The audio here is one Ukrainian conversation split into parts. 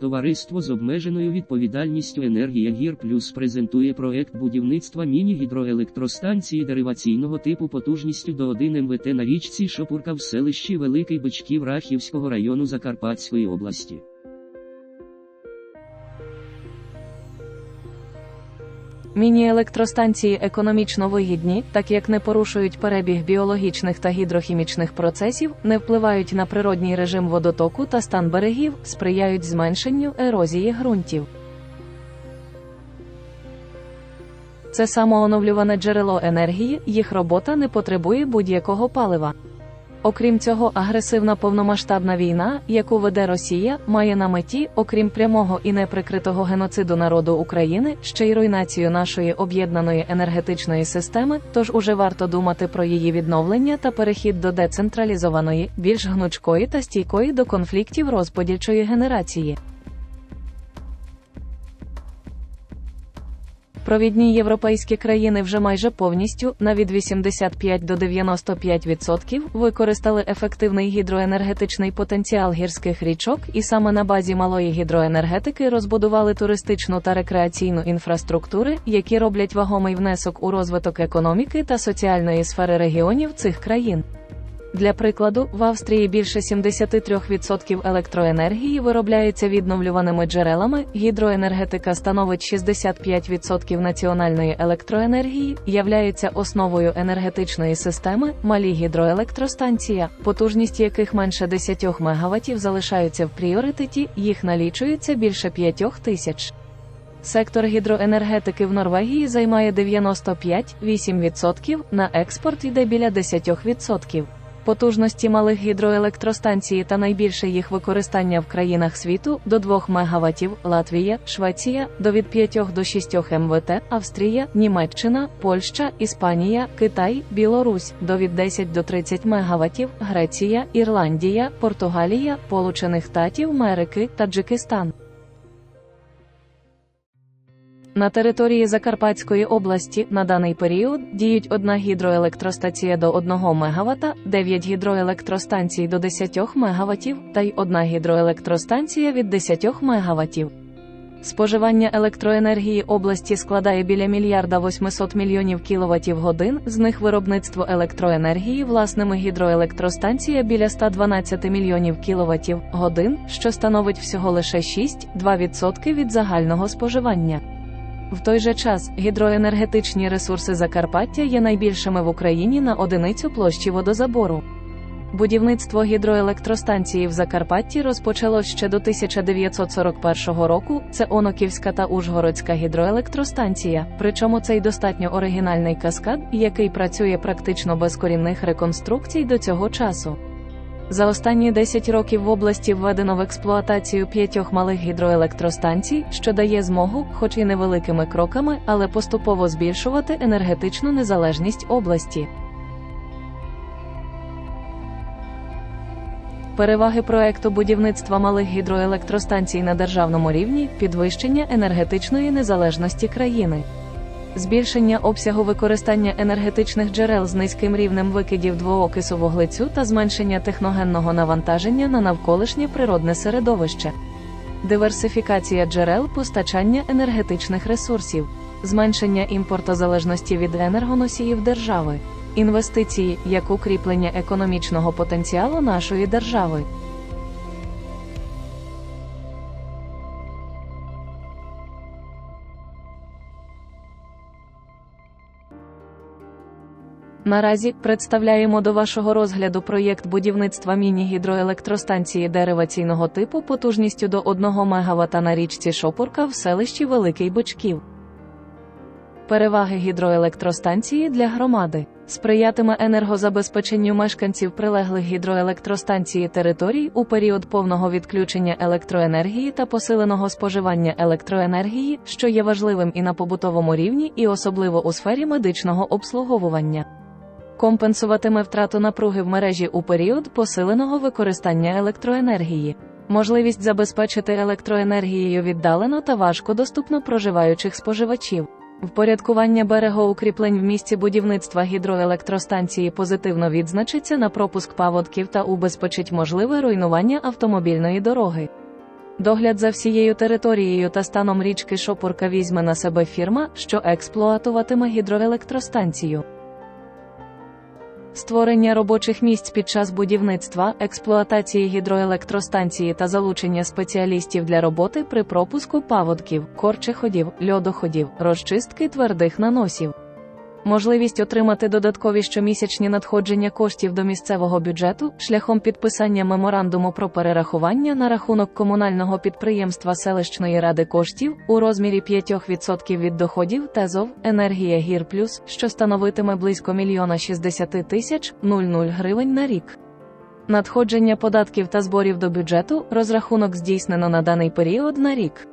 Товариство з обмеженою відповідальністю Енергія Гір Плюс презентує проект будівництва міні-гідроелектростанції дериваційного типу потужністю до 1 МВТ на річці Шопурка в селищі Великий Бичків Рахівського району Закарпатської області. Міні-електростанції економічно вигідні, так як не порушують перебіг біологічних та гідрохімічних процесів, не впливають на природній режим водотоку та стан берегів, сприяють зменшенню ерозії ґрунтів. Це самооновлюване джерело енергії, їх робота не потребує будь-якого палива. Окрім цього, агресивна повномасштабна війна, яку веде Росія, має на меті, окрім прямого і неприкритого геноциду народу України, ще й руйнацію нашої об'єднаної енергетичної системи. Тож уже варто думати про її відновлення та перехід до децентралізованої, більш гнучкої та стійкої до конфліктів розподільчої генерації. Провідні європейські країни вже майже повністю, на від 85 до 95%, використали ефективний гідроенергетичний потенціал гірських річок і саме на базі малої гідроенергетики розбудували туристичну та рекреаційну інфраструктури, які роблять вагомий внесок у розвиток економіки та соціальної сфери регіонів цих країн. Для прикладу, в Австрії більше 73% електроенергії виробляється відновлюваними джерелами, гідроенергетика становить 65% національної електроенергії, являється основою енергетичної системи, малі гідроелектростанція, потужність яких менше 10 МВт залишаються в пріоритеті, їх налічується більше 5 тисяч. Сектор гідроенергетики в Норвегії займає 95-8%, на експорт йде біля 10%. Потужності малих гідроелектростанцій та найбільше їх використання в країнах світу до 2 МВт Латвія, Швеція до від 5 до 6 МВт, Австрія, Німеччина, Польща, Іспанія, Китай, Білорусь до від 10 до 30 МВт, Греція, Ірландія, Португалія, Получених Штатів Америки, Таджикистан. На території Закарпатської області на даний період діють одна гідроелектростанція до 1 МВт, 9 гідроелектростанцій до 10 МВт та й одна гідроелектростанція від 10 МВт. Споживання електроенергії області складає біля мільярда 800 мільйонів кВт годин, з них виробництво електроенергії власними гідроелектростанція біля 112 мільйонів кВт годин, що становить всього лише 6-2% від загального споживання. В той же час гідроенергетичні ресурси Закарпаття є найбільшими в Україні на одиницю площі водозабору. Будівництво гідроелектростанції в Закарпатті розпочалось ще до 1941 року. Це Оноківська та Ужгородська гідроелектростанція. Причому цей достатньо оригінальний каскад, який працює практично без корінних реконструкцій до цього часу. За останні 10 років в області введено в експлуатацію п'ятьох малих гідроелектростанцій, що дає змогу, хоч і невеликими кроками, але поступово збільшувати енергетичну незалежність області. Переваги проекту будівництва малих гідроелектростанцій на державному рівні підвищення енергетичної незалежності країни. Збільшення обсягу використання енергетичних джерел з низьким рівнем викидів двоокису вуглецю та зменшення техногенного навантаження на навколишнє природне середовище, диверсифікація джерел постачання енергетичних ресурсів, зменшення імпортозалежності від енергоносіїв держави, інвестиції як укріплення економічного потенціалу нашої держави. Наразі представляємо до вашого розгляду проєкт будівництва міні-гідроелектростанції дериваційного типу потужністю до 1 МВт на річці Шопурка в селищі Великий Бичків. Переваги гідроелектростанції для громади сприятиме енергозабезпеченню мешканців прилеглих гідроелектростанції територій у період повного відключення електроенергії та посиленого споживання електроенергії, що є важливим і на побутовому рівні, і особливо у сфері медичного обслуговування. Компенсуватиме втрату напруги в мережі у період посиленого використання електроенергії. Можливість забезпечити електроенергією віддалено та важко доступно проживаючих споживачів. Впорядкування берегоукріплень в місці будівництва гідроелектростанції позитивно відзначиться на пропуск паводків та убезпечить можливе руйнування автомобільної дороги. Догляд за всією територією та станом річки Шопурка візьме на себе фірма, що експлуатуватиме гідроелектростанцію. Створення робочих місць під час будівництва, експлуатації гідроелектростанції та залучення спеціалістів для роботи при пропуску паводків, корчеходів, льодоходів, розчистки твердих наносів. Можливість отримати додаткові щомісячні надходження коштів до місцевого бюджету шляхом підписання меморандуму про перерахування на рахунок комунального підприємства селищної ради коштів у розмірі 5% від доходів ТЕЗОВ «Енергія Гір Плюс», що становитиме близько мільйона 60 тисяч 00 гривень на рік. Надходження податків та зборів до бюджету розрахунок здійснено на даний період на рік.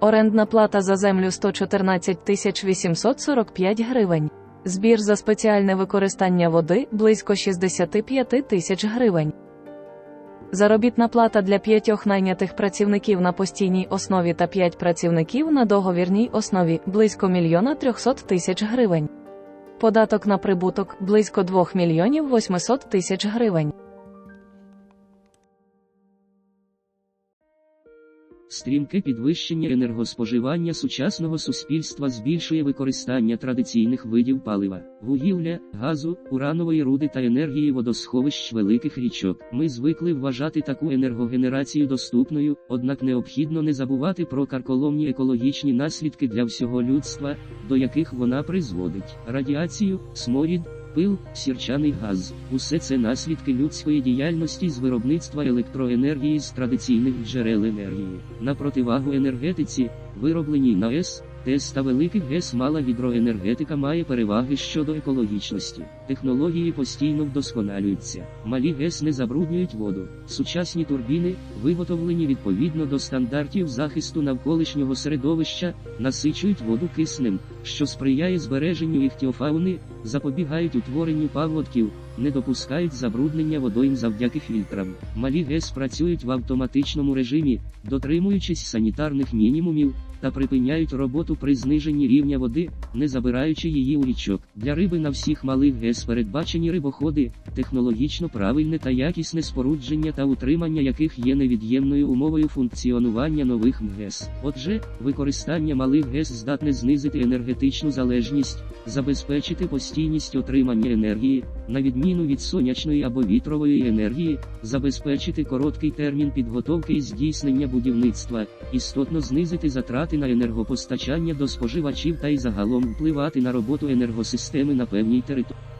Орендна плата за землю 114 тисяч 845 гривень. Збір за спеціальне використання води близько 65 тисяч гривень. Заробітна плата для п'ятьох найнятих працівників на постійній основі та п'ять працівників на договірній основі близько мільйона 300 тисяч гривень. Податок на прибуток близько 2 мільйонів 800 тисяч гривень. Стрімке підвищення енергоспоживання сучасного суспільства збільшує використання традиційних видів палива, вугілля, газу, уранової руди та енергії водосховищ великих річок. Ми звикли вважати таку енергогенерацію доступною, однак необхідно не забувати про карколомні екологічні наслідки для всього людства, до яких вона призводить: радіацію, сморід, пил, сірчаний газ усе це наслідки людської діяльності з виробництва електроенергії з традиційних джерел енергії. На противагу енергетиці, виробленій на ЕС, ТЕС та великих ГЕС мала гідроенергетика має переваги щодо екологічності. Технології постійно вдосконалюються. Малі ГЕС не забруднюють воду. Сучасні турбіни, виготовлені відповідно до стандартів захисту навколишнього середовища, насичують воду киснем, що сприяє збереженню іхтіофауни, запобігають утворенню паводків, не допускають забруднення водойм завдяки фільтрам. Малі ГЕС працюють в автоматичному режимі, дотримуючись санітарних мінімумів, та припиняють роботу при зниженні рівня води, не забираючи її у річок. Для риби на всіх малих ГЕС передбачені рибоходи, технологічно правильне та якісне спорудження та утримання яких є невід'ємною умовою функціонування нових МГЕС. Отже, використання малих ГЕС здатне знизити енергетичну залежність, забезпечити постійність отримання енергії, на відміну від сонячної або вітрової енергії, забезпечити короткий термін підготовки і здійснення будівництва, істотно знизити затрати на енергопостачання до споживачів та й загалом впливати на роботу енергосистеми на певній території.